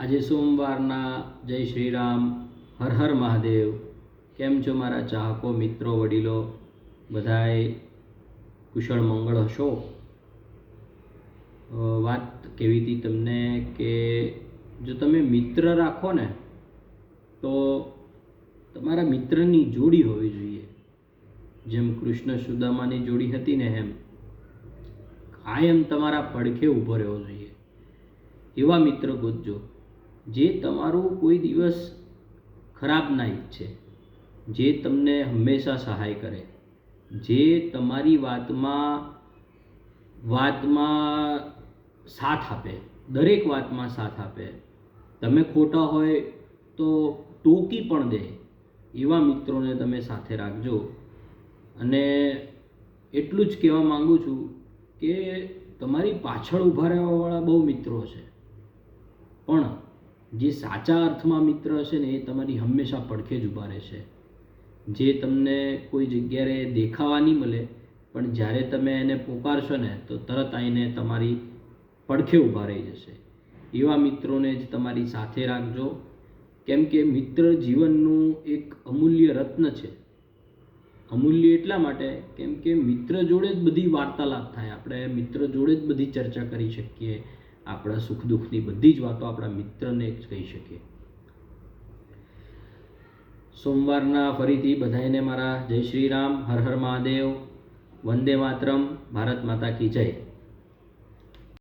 આજે સોમવારના જય શ્રી રામ હર હર મહાદેવ. કેમ છો મારા ચાહકો, મિત્રો, વડીલો? બધાએ કુશળ મંગળ હશો? વાત કેવી હતી તમને કે જો તમે મિત્ર રાખો ને, તો તમારા મિત્રની જોડી હોવી જોઈએ. જેમ કૃષ્ણ સુદામાની જોડી હતી ને એમ, કાયમ તમારા પડખે ઊભો રહેવો જોઈએ. એવા મિત્ર ગોતજો. જે તમારું કોઈ દિવસ ખરાબ ના ઈચ્છે જે તમને હંમેશા સહાય કરે, જે તમારી વાતમાં વાતમાં સાથ આપે, દરેક વાતમાં સાથ આપે, તમે ખોટા હોય તો ટોકી પણ દે, એવા મિત્રોને તમે સાથે રાખજો. અને એટલું જ કહેવા માંગુ છું કે તમારી પાછળ ઊભા રહેવાવાળા બહુ મિત્રો છે. પણ જે સાચા અર્થમાં મિત્ર હશે ને એ તમારી હંમેશા પડખે જ ઊભા રહેશે. જે તમને કોઈ જગ્યાએ દેખાવા નહીં મળે, પણ જ્યારે તમે એને પોકારશો ને, તો તરત આવીને તમારી પડખે ઊભા રહી જશે. એવા મિત્રોને જ તમારી સાથે રાખજો. કેમ કે મિત્ર જીવનનું એક અમૂલ્ય રત્ન છે. અમૂલ્ય એટલા માટે કેમ કે મિત્ર જોડે જ બધી વાર્તાલાપ થાય. આપણે મિત્ર જોડે જ બધી ચર્ચા કરી શકીએ. આપણા સુખ દુઃખની બધી જ વાતો આપણા મિત્રને જ કહી શકીએ. સોમવારના ફરીથી બધાને મારા જય શ્રી રામ, હર હર મહાદેવ, વંદે માતરમ, ભારત માતા કી જય.